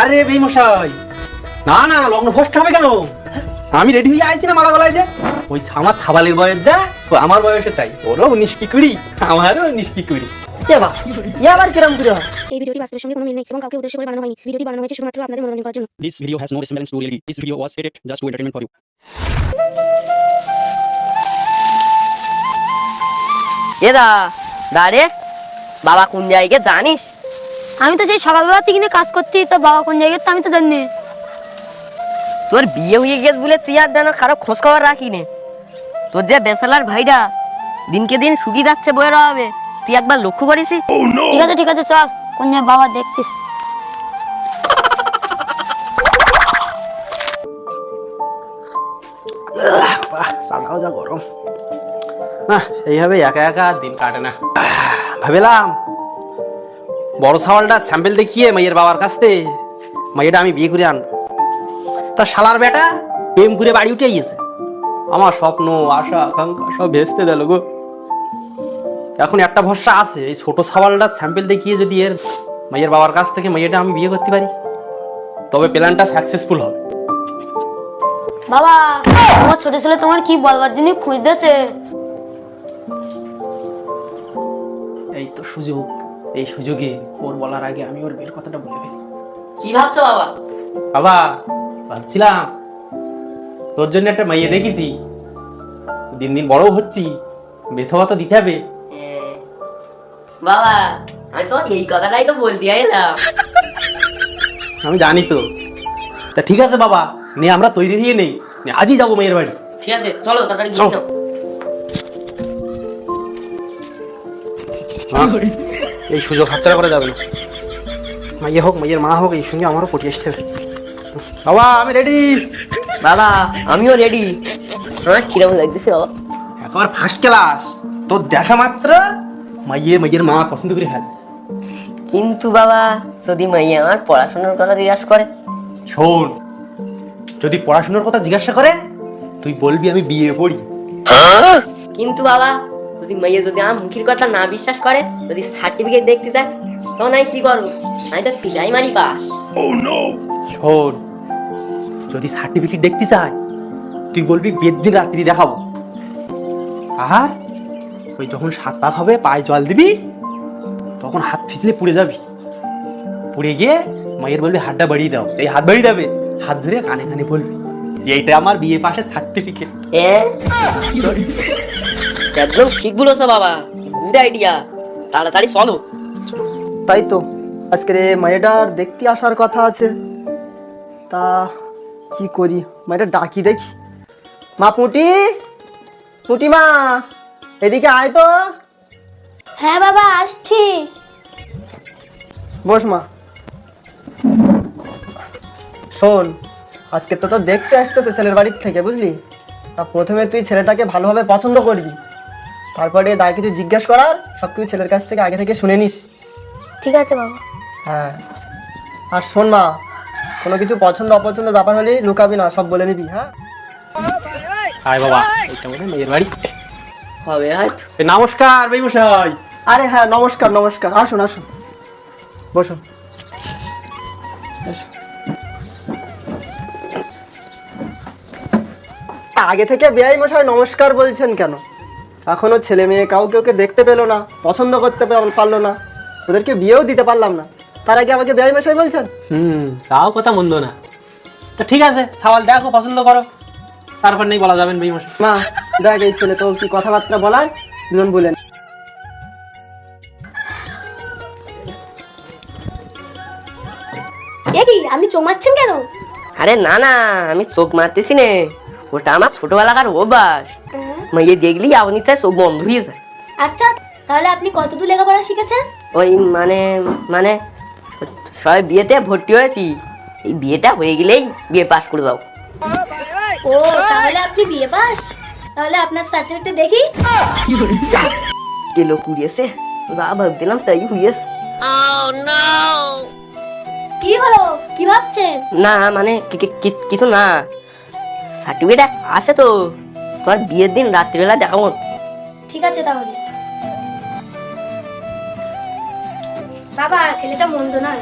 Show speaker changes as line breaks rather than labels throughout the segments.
আরে বেমশাই। না না লগ্ন ভ্রষ্ট হবে কেন? আমি রেডি হয়ে আইছি না মালা গলায় যে। ওই আমার ছাবালের বয়স যা ও আমার বয়সে তাই। ওরও উনিশ কি কুড়ি আমারও উনিশ কি কুড়ি।
এ আবার কিরম করে
এই ভিডিওটি বাস্তবের সঙ্গে কোনো মিল নেই এবং কাউকে উদ্দেশ্য করে বানানো হয়নি। ভিডিওটি বানানো হয়েছে শুধুমাত্র আপনাদের মনোরঞ্জন করার জন্য।
This video has no resemblance to reality. This video was edited just to entertainment for you.
এদা দাঁড়ে বাবা কোন জায়গায় জানিস?
আমি তো সেই সকালবেলা থেকে কাজ করছি তো বাবা কোন জায়গায় তো আমি তো জানি
তোর বিয়ে হয়ে গেছে বলে তুই আর যেন কারও খোঁজ খবর রাখি নে তোর যে বেসালার ভাইরা দিনকে দিন শুকিয়ে যাচ্ছে বইয়ের হবে তুই একবার লক্ষ্য করিস?
ঠিক আছে ঠিক আছে চল কোন জায়গায় বাবা দেখতিস।
যা গরম। এইভাবে একা একা দিন কাটে না। ভাবিলাম। বড় সাওয়ালটা স্যাম্পেল দেখিয়ে মাইয়ের বাবার কাছ থেকে মাইয়েটা আমি বিয়ে করে আনব। তা শালার বেটা প্রেম করে বাড়ি উঠে গিয়েছে। আমার স্বপ্ন আশা আকাঙ্ক্ষা সব ভেস্তে দিল গো। এখন একটা ভরসা আছে এই ছোট সাওয়ালটা স্যাম্পেল দেখিয়ে যদি এর মাইয়ের বাবার কাছ থেকে মাইয়েটা আমি বিয়ে করতে পারি তবে প্ল্যানটা সাকসেসফুল হবে।
বাবা তোমার ছোট ছেলে তোমার কি বলবার জন্য খুঁজতেছে?
এই তো সুযোগ। এই সুযোগে ওর বলার আগে আমি ওর বিয়ের কথাটা বলে ফেলি।
কি ভাবছ বাবা?
বাবা ভাবছিলাম তোর জন্য একটা মাইয়ে দেখেছি। দিন দিন বড় হচ্ছি বেথবা তো দিতে হবে।
বাবা আমি তোমার এই কথাটাই তো বলতে এলাম
আমি জানি তো। তা ঠিক আছে বাবা নে আমরা তৈরি হয়ে নেই। নে, আজই যাব মেয়ের বাড়ি।
ঠিক আছে চলো তাড়াতাড়ি
চলো।
গিয়ে নাও
হ্যাঁ? এই সুযোগ হাতছাড়া করা যাবে না। মাইয়ে হোক মাইয়ের মা হোক এই সঙ্গে আমারও পটিয়ে আসতে হবে। বাবা আমি রেডি
বাবা আমিও রেডি আমার কীরকম লাগতেছে বাবা?
একবার ফার্স্ট ক্লাস তোর দেখা মাত্র মাইয়ে মাইয়ের মা পছন্দ করে ফেল
কিন্তু বাবা যদি মাইয়া আমার পড়াশোনার কথা জিজ্ঞাসা করে?
শোন যদি পড়াশোনার কথা জিজ্ঞাসা করে তুই বলবি আমি বিয়ে পড়ি।
কিন্তু বাবা যদি মাইয়া যদি আমার মুখের কথা না বিশ্বাস করে যদি সার্টিফিকেট দেখতে চায় তখন আমি কি করব? আমি তো প্রাইমারি পাস
শোন যদি সার্টিফিকেট দেখতে চায় তুই বলবি বিয়ের দিন রাত্রি দেখাবো। আর ওই যখন সাত পাক হবে পায়ে জল দিবি তখন হাত ফিসলে পুড়ে যাবি। পুড়ে গিয়ে মায়ের বলবি হাতটা বাড়িয়ে দাও। এই হাত বাড়িয়ে দেবে। হাত ধরে কানে কানে বলবি যে এটা আমার বিয়ে পাশের সার্টিফিকেট
একদম ঠিক বলেছ বাবা। গুড আইডিয়া তাড়াতাড়ি চলো।
তাই তো। আজকের এ মায়েটার দেখতে আসার কথা আছে। তা কি করি? মায়েটা ডাকি দেখি। মা পুটি? পুটি মা এদিকে আয় তো।
হ্যাঁ বাবা আসছি।
বস মা। শোন আজকে তো তো দেখতে আসতেছে ছেলের বাড়ির থেকে বুঝলি? তা প্রথমে তুই ছেলেটাকে ভালোভাবে পছন্দ করবি। তারপরে দা কিছু জিজ্ঞেস করার সব কিছু ছেলের কাছ থেকে আগে থেকে শুনে নিস।
ঠিক আছে বাবা।
হ্যাঁ। আর শোন মা কোনো কিছু পছন্দ অপছন্দের ব্যাপার হলেই লুকাবি না সব বলে নিবি হ্যাঁ?
হাই বাবা এটা মনে মেয়ের বাড়ি।
হবে
নমস্কার বেমশাই
আরে হ্যাঁ নমস্কার নমস্কার আসুন আসুন। বসুন আগে থেকে বেআই মশাই নমস্কার বলছেন কেন? এখনও ছেলে মেয়ে কাউকে ওকে দেখতে পেল না পছন্দ করতে পারল না। ওদেরকে বিয়েও দিতে পারলাম না। তার আগে আমাকে বেআই মশাই বলছেন?
হুম তাও কথা মন্দ না। তো ঠিক আছে সওয়াল দেখো পছন্দ করো। তারপর নেই বলা যাবেন বেমশাই
মা দেখ এই ছেলে তো কি কথাবার্তা বলার? দুজন বলেন।
এ কি আপনি চমাচ্ছেন কেন?
আরে না না আমি চোখ মারতেছি নে। ওটা আমার ছোটবেলাকার অভ্যাস। মাইয়ে দেখলি আপনি তাই সব বন্ধ হয়ে যায়।
আচ্ছা তাহলে আপনি কতদূর লেখাপড়া শিখেছেন?
ওই মানে মানে সবাই বিয়েতে ভর্তি হয়েছি। এই বিয়েটা হয়ে গেলেই বিয়ে পাস করে দাও।
ও তাহলে আপনি বিয়ে পাস তাহলে আপনার সার্টিফিকেট দেখি।
গেল কুড়িয়েছে যা ভাবছিলাম তাই হইয়েছে
কি হলো? কি ভাবছেন?
না মানে কি- কি- কি- কিছু না। সার্টিফিকেট আছে তো। তোমার বিয়ের দিন রাত্রিবেলা দেখাবো।
ঠিক আছে তাহলে। বাবা ছেলেটা মন্দ না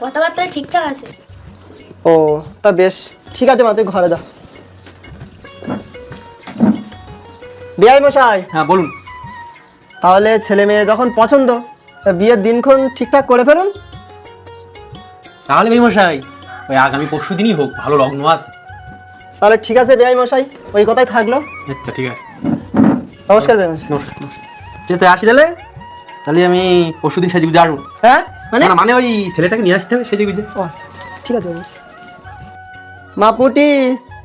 কথাবার্তা ঠিকঠাক আছে।
ও তা বেশ। ঠিক আছে মা তুই ঘরে যা। বিয়াই মশাই
হ্যাঁ বলুন।
তাহলে ছেলে মেয়ে যখন পছন্দ তা বিয়ের দিনক্ষণ ঠিকঠাক করে ফেলুন।
তাহলে বেমশাই ওই আগামী পরশু দিনই হোক ভালো লগ্ন আছে।
তাহলে ঠিক আছে বিয়াই মশাই ওই কথাই থাকল।
আচ্ছা ঠিক আছে।
নমস্কার
নমস্কার নমস্কার। ঠিক আছে আসি তাহলে? তাহলে আমি পরশু দিন সেজে গুজে আসব
হ্যাঁ? মানে?
মানে ওই ছেলেটাকে নিয়ে আসতে হবে সেজে গুজে
ও আচ্ছা, ঠিক আছে বিয়াই মশাই। মা পুটি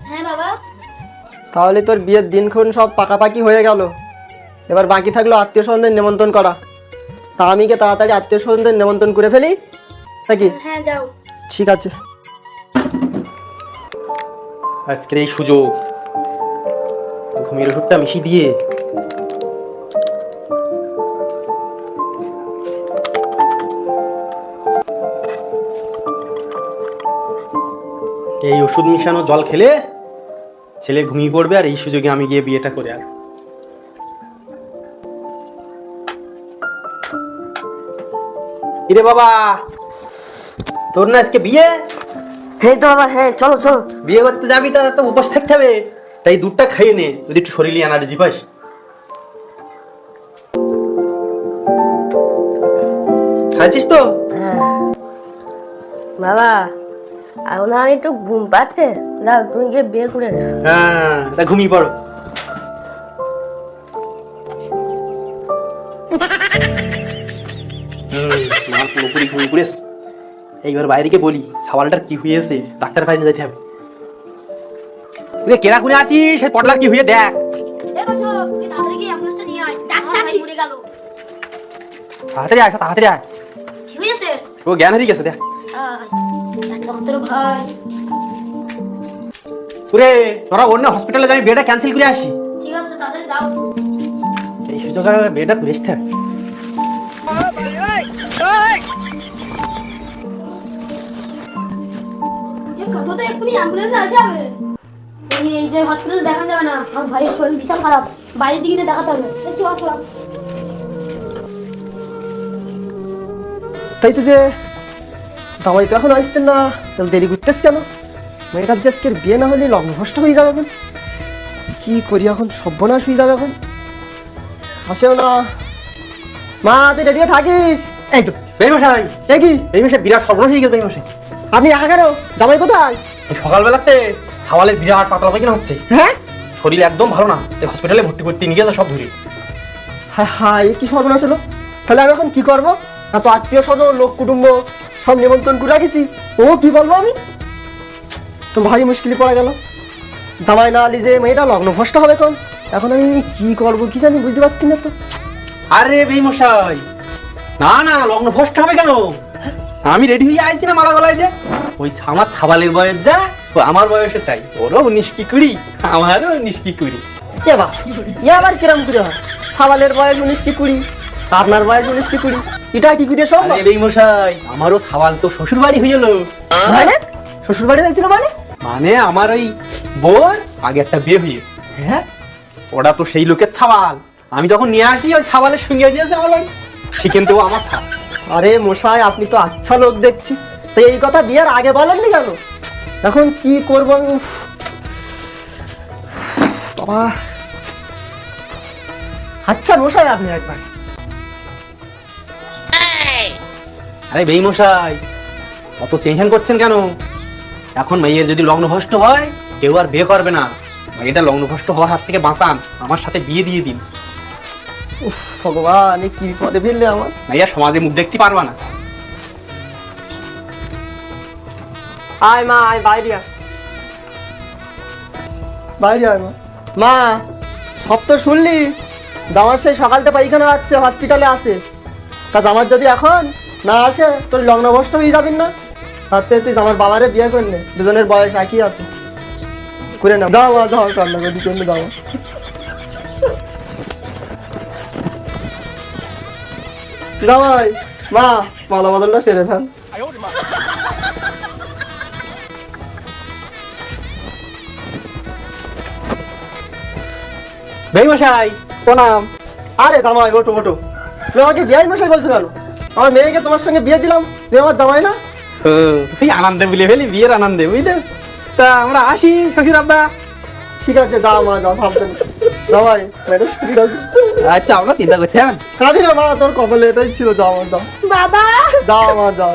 হ্যাঁ বাবা?
তাহলে তোর বিয়ের দিনক্ষণ সব পাকাপাকি হয়ে গেল। এবার বাকি থাকল আত্মীয় স্বজনদের নিমন্ত্রণ করা। তা আমি কি তাড়াতাড়ি আত্মীয় স্বজনদের নিমন্ত্রণ করে ফেলি? নাকি?
হ্যাঁ যাও।
ঠিক আছে।
আজকের এই সুযোগ। ঘুমের ওষুধটা মিশিয়ে দিয়ে। এই ওষুধ মিশানো জল খেলে ছেলে ঘুমিয়ে পড়বে আর এই সুযোগে আমি গিয়ে বিয়েটা করে আর ইরে বাবা তোর না আজকে বিয়ে?
হ্যাঁ তো বাবা হ্যাঁ চলো চলো।
বিয়ে করতে যাবি তো উপোস থাকতে হবে। তাই দুধটা খাইয়ে নে যদি একটু শরীরে এনার্জি পাস। খাচ্ছিস তো?
বাবা এখন আর একটু ঘুম পাচ্ছে? দাও তুমি গিয়ে বিয়ে করে
হ্যাঁ তা ঘুমিয়ে পড়ো। পুরোপুরি ঘুমিয়ে পড়েছে এইবার বাইরেকে বলি সাওয়ালটার কি হয়েছে ডাক্তার কাছে যাইতে হবে। রে কেরা কুনে আছিস? সেই পটলার কি হয়ে দেখ।
তুই তাড়াতাড়ি গিয়ে অ্যাম্বুলেন্সটা নিয়ে আয়।
তাড়াতাড়ি আয়
কি হয়েছে?
ও জ্ঞান হারিয়ে গেছে দেখ।
ডাক্তার ভাই
ওরে তোরা অন্য হসপিটালে যাবি বেডটা ক্যান্সেল করে আসি।
ঠিক আছে তাড়াতাড়ি যাও।
এই সুযোগ আর বেডটা করে আসতে হবে।
কত তো এক্ষুনি অ্যাম্বুলেন্স আছে হবে এই এই যে হসপিটালে দেখানো যাবে না আমার ভাইয়ের শরীর বিশাল খারাপ। বাইরের দিকে দেখাতে হবে। এই চল চল
তাই তো যে জামাই তো এখন আসতেন না তাহলে দেরি করতেস কেন? মেয়েটার যে আজকের বিয়ে না হলে লগ্ন লগ্নভ্রষ্ট হয়ে যাবে এখন। কি করি এখন? সর্বনাশ হয়ে যাবে এখন। আসেও না। মা তুই রেডিও থাকিস? এই তো
বেমশাই
এ কি?
এই মাসে বিরাট সর্বনাশ হয়ে গেছে বেমশাই
আপনি একা কেন? জামাই কোথায়?
সকালবেলাতে সাওয়ালের বিরাট পাতলা পায়খানা হচ্ছে।
হ্যাঁ?
শরীর একদম ভালো না। তাই হসপিটালে ভর্তি করতে নিয়ে গেছে সব ধরে
হ্যাঁ হ্যাঁ এ কি সর্বনাশ হলো তাহলে আমি এখন কি করব? এত আত্মীয় স্বজন লোক কুটুম্ব সব নিমন্ত্রণ করে রাখেছি। ও কি বলব আমি? তো ভারী মুশকিলে পড়া গেল। জামাই না আলি যে মেয়েটা লগ্ন ভ্রষ্ট হবে কোন এখন আমি কি করব কি জানি বুঝতে পারছি না তো।
আরে বেমশাই না না লগ্ন ভ্রষ্ট হবে কেন? আমি রেডি হয়ে আইছি না মালা গলায় যে ওই আমার ছাবালের বয়স যা। ও আমার বয়সে তাই। ওরও উনিশ কি কুড়ি আমারও উনিশ কি কুড়ি।
এ বা এ আবার কিরম করে হয়? সাবালের বয়স উনিশ কি কুড়ি আপনার বয়স উনিশ কি কুড়ি এটা কি করে সব
আরে বেমশাই আমারও ছাবাল তো শ্বশুর বাড়ি হয়ে গেলো
মানে? শ্বশুর বাড়ি হয়েছিল মানে?
মানে আমার ওই বোর আগে একটা বিয়ে হয়ে হ্যাঁ? ওটা তো সেই লোকের ছাবাল আমি যখন নিয়ে আসি ওই ছাবালের সঙ্গে দিয়েছে আমার বাড়ি চিকেন তো আমার ছাল
আরে মশাই আপনি তো আচ্ছা লোক দেখছি। তো এই কথা বিয়ের আগে বলেননি কেন? এখন কি করব আমি? উফ। বাবা। আচ্ছা মশাই আপনি একবার।
আরে বেইমশাই অত টেনশন করছেন কেন? এখন মেয়ের যদি লগ্ন লগ্নভ্রষ্ট হয় কেউ আর বিয়ে করবে না। মেয়েটা লগ্নভ্রষ্ট হওয়ার হাত থেকে বাঁচান আমার সাথে বিয়ে দিয়ে দিন।
উফ ভগবান এ কি বিপদে ফেললে আমার?
মেয়ের সমাজে মুখ দেখতে পারবা না।
আয় মা আয় বাইরে আয়। বাইরে আয় মা। মা সব তো শুনলি? দামার সেই সকালতে পায়খানা আসছে হসপিটালে আছে। তা দামার যদি এখন না আসে তোর লগ্নভ্রষ্ট হয়ে যাবেন না? তাতে তুই আমার বাবারে বিয়ে করলে দুজনের বয়স একই আছে। করে না দাও মা দাও কান্না করে জন্য দাও দাওয়াই মা মালা বদলটা সেরে ফেল।
বেইমশাই
প্রণাম। আরে জামাই ওটো ওটো তুমি আমাকে বিয়াই মশাই বলছো কেন? আমার মেয়েকে তোমার সঙ্গে বিয়ে দিলাম তুমি আমার জামাই না?
ও তুই আনন্দে বলে ফেলি বিয়ের আনন্দে বুঝলে? তা আমরা আসি শ্বশুর আব্বা।
ঠিক আছে দাও মা দাও ভাবতেন দাও ভাই ম্যাডাম
আচ্ছা আমরা চিন্তা করতে হবে।
না। মা তোর কপালে এটাই ছিল যাও আমার দাও।
বাবা!
দাও আমার দাও।